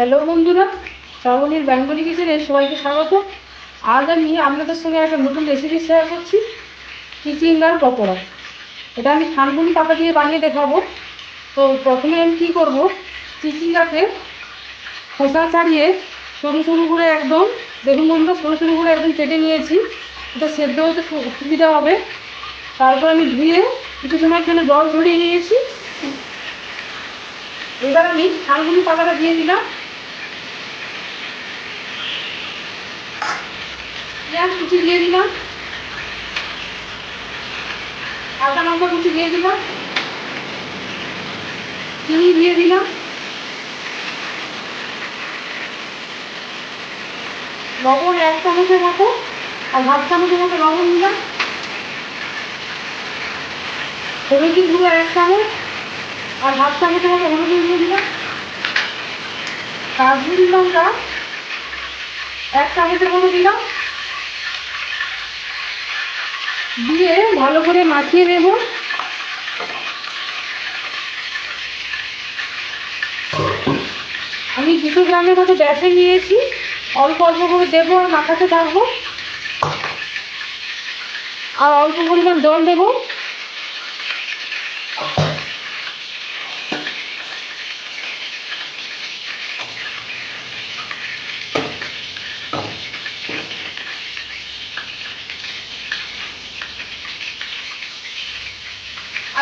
Hello বন্ধুরা। শ্রাবণীর Bengali কিচেনে সবাইকে স্বাগত। আজ আমি আপনাদের সঙ্গে একটা নতুন রেসিপি শেয়ার করছি। চিচিঙ্গার পকোড়া। এটা আমি থানকুনি পাতা দিয়ে বানিয়ে দেখাবো। তো প্রথমে আমি কী করব? চিচিঙ্গাকে খোসা ছাড়িয়ে সরু সরু করে একদম, দেখুন বন্ধুরা, সরু সরু করে একদম কেটে নিয়েছি। এটা সেদ্ধ হতে সুবিধা হবে। তারপর আমি ধুয়ে কিছু সময়ের জন্য জল ঝরিয়ে নিয়েছি। এবার আমি থানকুনি পাতাটা দিয়ে দিলাম। পেঁয়াজ কুচি দিয়ে দিলাম। কাঁচা লঙ্কা কুচি দিয়ে দিলাম। চিনি দিয়ে দিলাম। লবণ এক চামচের মতো আর হাফ চামচের মতো লবণ দিলাম। হলুদের গুঁড়ো এক চামচ আর হাফ চামচের মতো হলুদের গুঁড়ো দিলাম। কাশ্মীরি লঙ্কা এক চামচের মতো দিলাম। দিয়ে ভালো করে মাখিয়ে নেব। আমি দুশো গ্রামের মতো বেসন নিয়েছি। অল্প অল্প করে দেবো আর মাখাতে থাকব। আর অল্প পরিমাণ জল দেবো।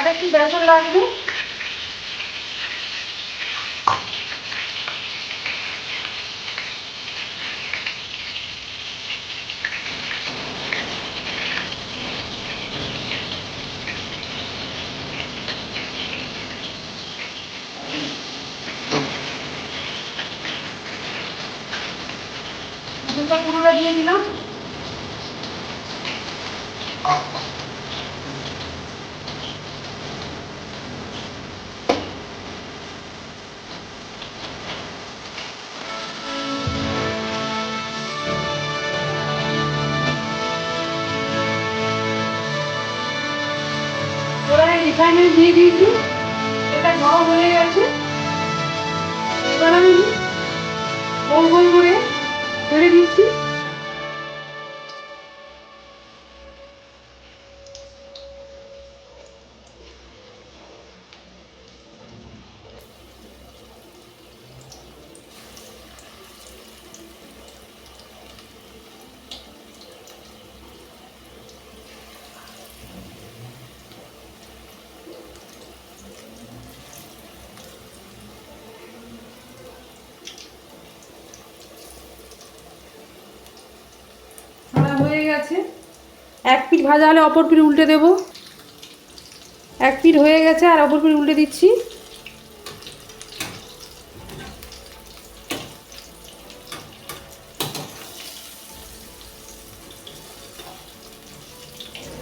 আর একটু বেসন লাগবে। পুরোটা দিয়ে দিলাম। রিফাইনারি দিয়ে দিয়েছি। এটা গরম হয়ে গেছে। এবার আমি গোল গোল করে ছেড়ে দিচ্ছি ভাজা হয়ে গেছে এক পিঠ ভাজা হলে অপর পিঠ উল্টে দেব। এক পিঠ হয়ে গেছে আর অপর পিঠ উল্টে দিচ্ছি।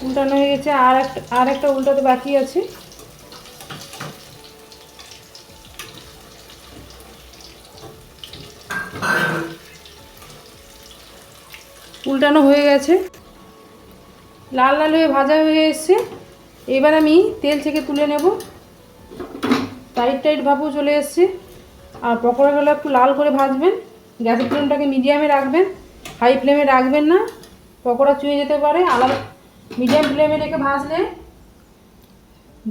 উল্টানো হয়ে গেছে, আর একটা আর একটা উল্টাতে বাকি আছে। উল্টানো হয়ে গেছে। লাল লাল হয়ে ভাজা হয়ে এসছে। এবার আমি তেল থেকে তুলে নেব। টাইট টাইট ভাবও চলে এসছে। আর পকোড়াগুলো একটু লাল করে ভাজবেন। গ্যাসের ফ্লেমটাকে মিডিয়ামে রাখবেন। হাই ফ্লেমে রাখবেন না। পকোড়া চুয়ে যেতে পারে। আলাদা মিডিয়াম ফ্লেমে রেখে ভাজলে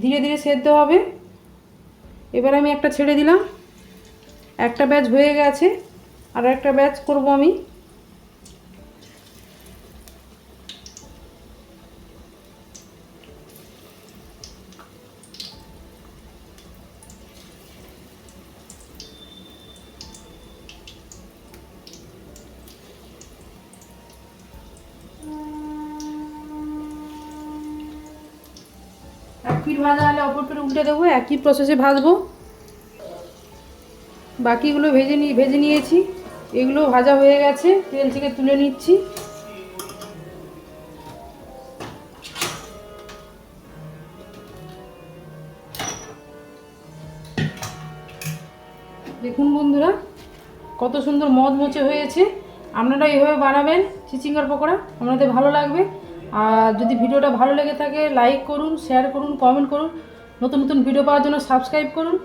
ধীরে ধীরে সেদ্ধ হবে। এবার আমি একটা ছেড়ে দিলাম। একটা ব্যাচ হয়ে গেছে। আর একটা ব্যাচ করব আমি। পিঠ ভাজা হলে অপর পিঠ উল্টে দেবো, একই প্রসেসে ভাজবো। বাকিগুলো ভেজে নিয়ে ভেজে নিয়েছি। এগুলো ভাজা হয়ে গেছে, তেল থেকে তুলে নিচ্ছি। দেখুন বন্ধুরা, কত সুন্দর মচমচে হয়েছে। আপনারা এইভাবে বানাবেন, চিচিঙ্গার পকোড়া, আপনাদের ভালো লাগবে। আর যদি ভিডিওটা ভালো লেগে থাকে লাইক করুন শেয়ার করুন কমেন্ট করুন। নতুন নতুন ভিডিও পাওয়ার জন্য সাবস্ক্রাইব করুন।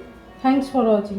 Thanks for watching